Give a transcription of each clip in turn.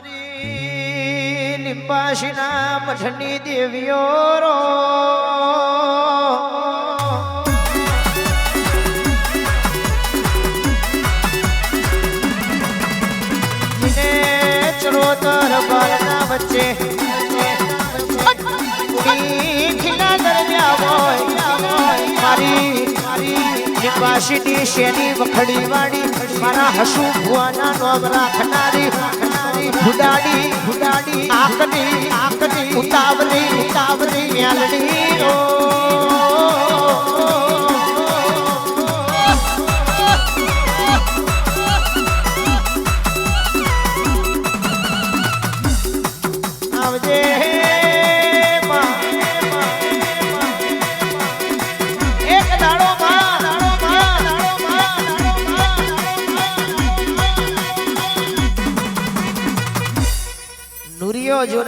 મારી લિંબાશીના મઠની દેવીઓ રો. ચરોતર બારના વચ્ચે. ખીલા દરમિયા હોય. મારી લિંબાશીની શેની વખડી વાળી? મારા હસુ ભુવાના નોમ રાખનારી ફુડાડી ફુડાડી આકડી આકડી ઉતાવળી ઉતાવળી મ્યાલડી ઓ આવજે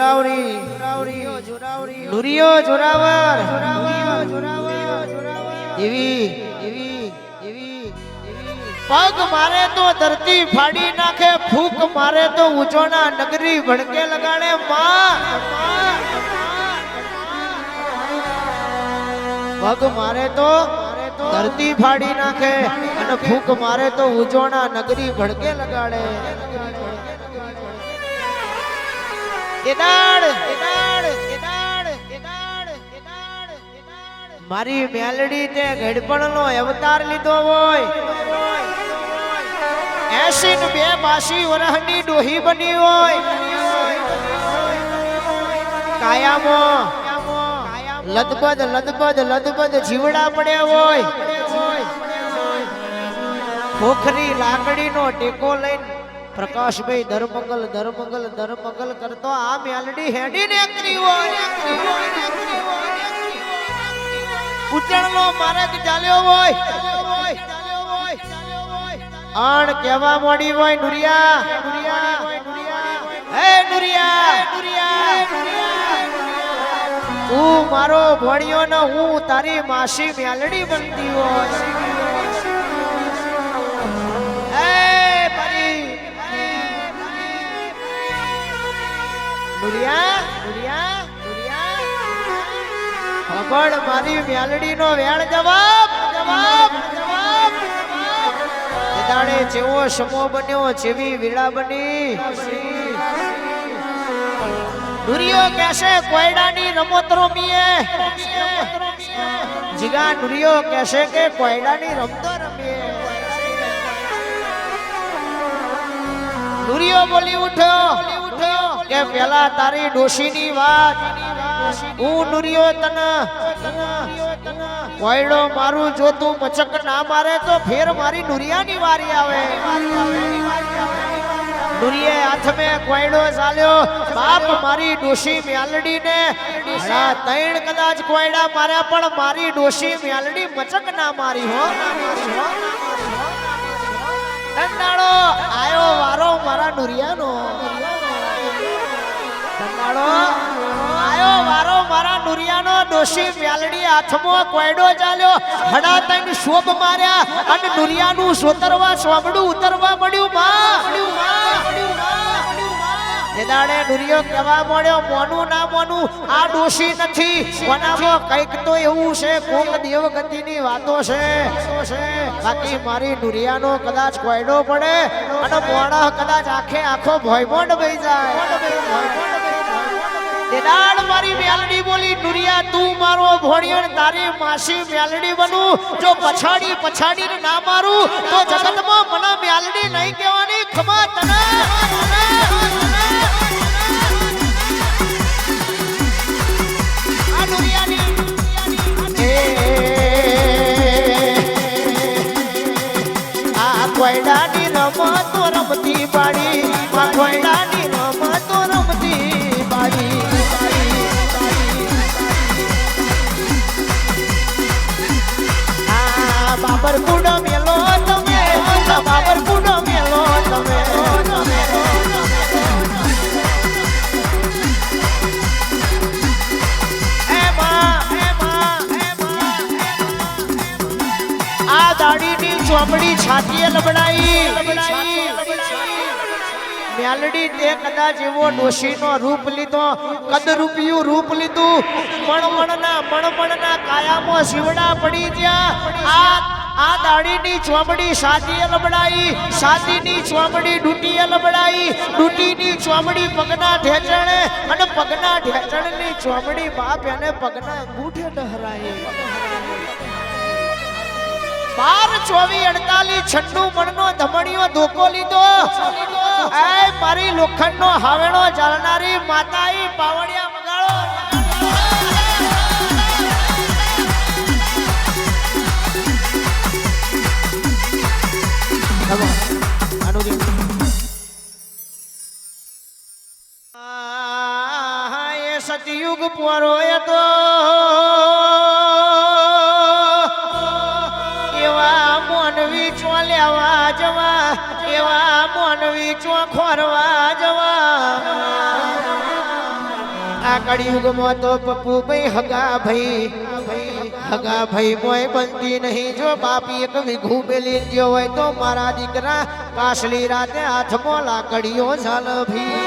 જોરાવરી. પગ મારે તો ધરતી ફાડી નાખે, ફૂક મારે તો ઉજોના નગરી ભડકે લગાડે માં પગ મારે તો ધરતી ફાડી નાખે અને ફૂક મારે તો ઉજોના નગરી ભડકે લગાડે. મારી મેલડી તે ઘડપણનો અવતાર લીધો હોય. એસી ને બે બાસી વરહની ડોહી બની હોય. કાયામો લદબદ લદબદ લદબદ જીવડા પડ્યા હોય. ખોખરી લાકડીનો ટેકો લઈને પ્રકાશભાઈ ધર્મંગલ ધર્મંગલ ધર્મંગલ કરતો આ મેલડી હેડી નેકરી હોય. ઉચણનો માર્ગ ચાલ્યો હોય. અણ કેવા મોડી હોય નુરિયા? હે નુરિયા! તું મારો ભણ્યો ને, હું તારી માસી મેલડી બનતી હોય. નુરિયા નુરિયા નુરિયા ખબર મારી મેલડીનો વેળ જવાબ જવાબ જવાબ. દાડે જેવો સમો બન્યો, જેવી વીડા બની. નુરિયો કહેશે, કોયડાની રમત રમીએ. જીગા નુરિયો કેસે કે, કોયડાની રમતો રમીએ. નુરિયો બોલી ઉઠ્યો. કે પેલા તારી ડોશીની વાત. હું નુરિયો તને કોયડો મારું જો તું મચક ના મારે તો ફેર મારી નુરિયાની વારી આવે. નુરિયે હાથ મે કોયડો ચાલ્યો. બાપ મારી ડોશી મ્યાલડી ને તૈણ કદાચ કોયડા માર્યા, પણ મારી ડોશી મ્યાલડી મચક ના મારી હો. કંટાળો, આયો વારો મારા નુરિયાનો આયો, વારો, મારા નુરિયાનો ડોશી મ્યાલડી હાથમાં કોયડો ચાલ્યો. હડા શોભ માર્યા અને નુરિયાનું સોતરવા સોમડું ઉતરવા મળ્યું માં. દાડે કહેવા મળ્યો, મોનું ના મોનું, આ ડોશી નથી. કોનામાં કંઈક તો એવું છે, કોક દેવગતિની વાતો છે. બાકી મારી નુરિયાનો કદાચ કોયડો પડે અને મોણા કદાચ આખે આખો ભોયમોંડ વહી જાય. એ મારી મેલડી બોલી, નુરિયા, તું મારો ભોણિયણ તારી માસી મેલડી બનું. જો પછાડી પછાડીને ના મારું, તો જગતમાં મને મેલડી નહીં કહેવાની. ખમા તને છાતીએ લબડાઈ મેલડી તે કદાચ એવો ડોશીનો રૂપ લીધો કદ રૂપિયું રૂપ લીધું. મણમણના મણમણના કાયામાં શિવડા પડી ગયા. આ આ દાડીની ચોમડી સાદીએ લબડાઈ સાદીની ચોમડી ડૂટીએ લબડાઈ ડૂટીની ચોમડી પગના ઢેચણે અને પગના ઢેચણની ચોમડી બાપ એને પગના અંગૂઠે ડહરાઈ બાર ચોવી અડતાલીસ છન્નું મણનો ધમણીઓ ધોકો લીધો. એ મારી લોખંડનો હાવેણો ચાલનારી માતાઈ પાવડિયા મોનવી ચો લેવા જવા, એવા મોનવી ચો ખોરવા જવા. આ કળિયુગમાં તો પપ્પુ ભાઈ હગા ભાઈ હગા ભાઈ મોય બનતી નહીં. જો બાપી એક વીઘું બેલી ગયો હોય તો મારા દીકરા કાસલી રાતે હાથમાં લાકડીઓ ઝાલ ભી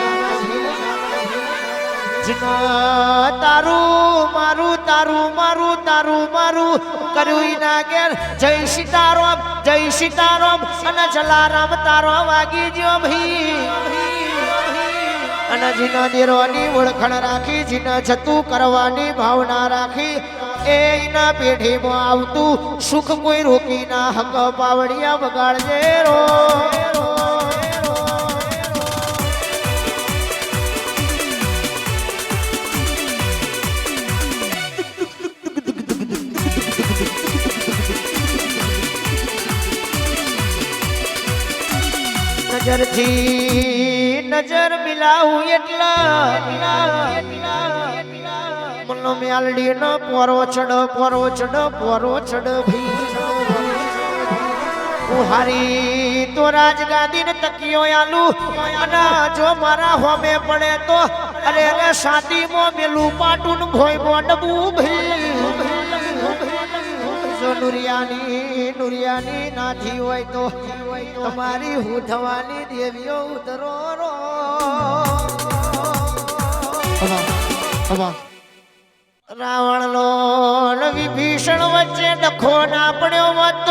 તારું, મારું તારું મારું તારું, મારું કર્યું ના ઘેર. જય સીતારામ જય સીતારામ, અને જલારામ તારો વાગી ગયો ભાઈ. અને જીના દેરોની ઓળખણ રાખી, જીના જતું કરવાની ભાવના રાખી. એના પેઢીમાં આવતું સુખ કોઈ રોકી ના હક પાવડિયા બગાડજે રો. નજરથી નજર મિલાવું એટલા. મનો મ્યાલડી નો પોરો છડ, પોરો ચડ પોરો ચડ ભી હારી તો રાજગાદી ને તકિયો આલુ. જો મારા હોમે પડે તો અરે અરે મો મેલું પાટું ભોય બોડબું ભી જો નુરિયાની નુરિયાની નાથી હોય તો તમારી ઉઠવાની દેવીઓ ઉતરો રો. રાવણ નો વિભીષણ વચ્ચે ડખો ના પડ્યો હોત.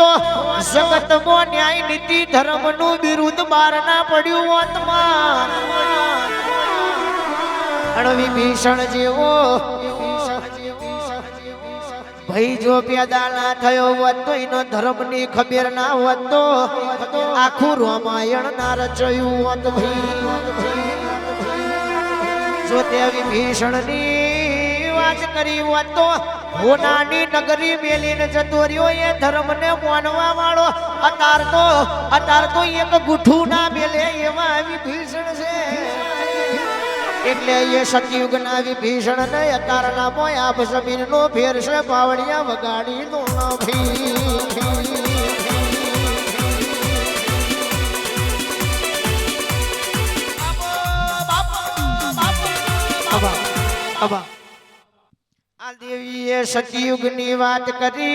તો મો ન્યાય નીતિ ધર્મનું વિરુદ્ધ બાર ના પડ્યું હોતમાં વિભીષણ જેવો ભાઈ, જો પેદા ના થયો હોત તો એનો ધર્મની ખબર ના હોત તો આખું રામાયણ ના રચયું હોત ભાઈ. જો તે વિભીષણની વાત કરી હોત તો હોનાની નગરી મેલીને જતો રહ્યો, એ ધર્મને માનવા વાળો. અતાર તો અતાર તો એક ગુઠું ના મેલે એવા વિભીષણ છે. એટલે એ સતયુગના વિભીષણ ને અતારના મોય જમીન નો ફેર છે પાવડિયા વગાડી નો આ દેવીએ સતયુગની વાત કરી,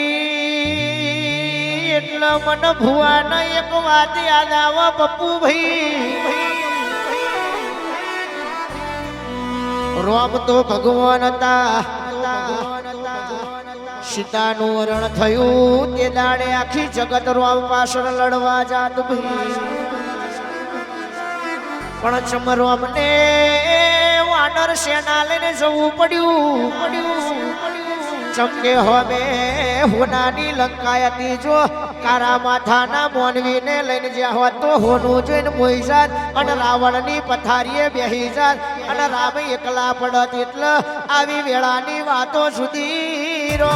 એટલે મન ભુવાને એક વાત યાદ આવે પપ્પુ ભાઈ રોમ તો ભગવાન હતા. સીતાનું વરણ થયું, તે દાડે આખી જગત રોમ પાછળ લડવા જાત પણ ચમરોમ ને વાનર સેના લઈને જવું પડ્યું. પડ્યું ચમકે હવે હોનાની લંકા હતી જો, કારા માથાના મોનવીને લઈને જ્યાં હોત તો હોનું જોઈને મોઈ જાત અને રાવણની પથારીએ બેહી જાત. અને રામ એકલા પડત એટલે આવી વેળાની વાતો સુધી રો